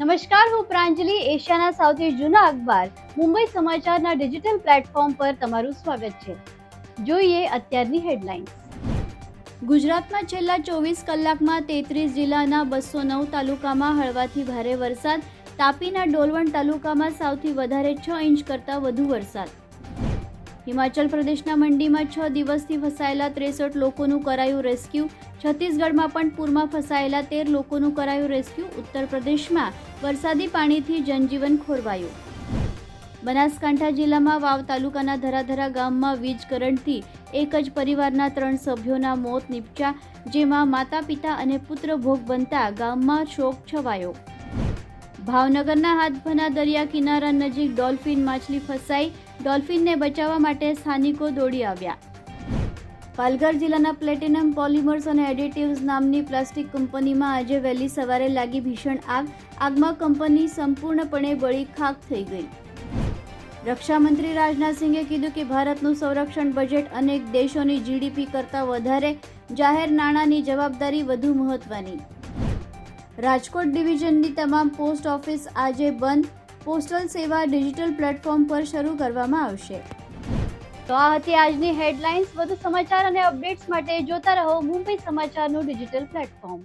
નમસ્કાર, હું પ્રાંજલિ, એશિયાના સૌથી જૂના અખબાર. મુંબઈ સમાચારના ડિજિટલ પ્લેટફોર્મ પર તમારું સ્વાગત છે. જોઈએ અત્યારની હેડલાઇન્સ. ગુજરાતમાં છેલ્લા ચોવીસ કલાકમાં તેત્રીસ જિલ્લાના બસો નવ તાલુકામાં હળવાથી ભારે વરસાદ. તાપીના ડોલવણ તાલુકામાં સૌથી વધારે છ ઇંચ કરતાં વધુ વરસાદ. હિમાચલ પ્રદેશના મંડીમાં છ દિવસથી ફસાયેલા ત્રેસઠ લોકોનું કરાયું રેસ્ક્યુ. છત્તીસગઢમાં પણ પૂરમાં ફસાયેલા તેર લોકોનું કરાયું રેસ્ક્યુ. ઉત્તર પ્રદેશમાં વરસાદી પાણીથી જનજીવન ખોરવાયું. બનાસકાંઠા જિલ્લામાં વાવ તાલુકાના ધરાધરા ગામમાં વીજ કરંટથી એક જ પરિવારના ત્રણ સભ્યોના મોત નીપજ્યા, જેમાં માતા પિતા અને પુત્ર ભોગ બનતા ગામમાં શોક છવાયો. ભાવનગરના હાથભના દરિયા કિનારા નજીક ડોલ્ફિન માછલી ફસાઈ. ડોલ્ફિનને બચાવવા માટે સ્થાનિકો દોડી આવ્યા. પાલઘર જિલ્લાના પ્લેટિનમ પોલિમર્સ અને એડિટિવ્સ નામની પ્લાસ્ટિક કંપનીમાં આજે વહેલી સવારે લાગી ભીષણ આગ. આગમાં કંપની સંપૂર્ણપણે બળી ખાક થઈ ગઈ. રક્ષામંત્રી રાજનાથસિંહે કીધું કે ભારતનું સંરક્ષણ બજેટ અનેક દેશોની જીડીપી કરતાં વધારે. જાહેર નાણાંની જવાબદારી વધુ મહત્વની. રાજકોટ ડિવિઝનની તમામ પોસ્ટ ઓફિસ આજે બંધ. પોસ્ટલ સેવા ડિજિટલ પ્લેટફોર્મ પર શરૂ કરવામાં આવશે. તો આ હતી આજની હેડલાઇન્સ. વધુ સમાચાર અને અપડેટ્સ માટે જોતા રહો મુંબઈ સમાચારનું ડિજિટલ પ્લેટફોર્મ.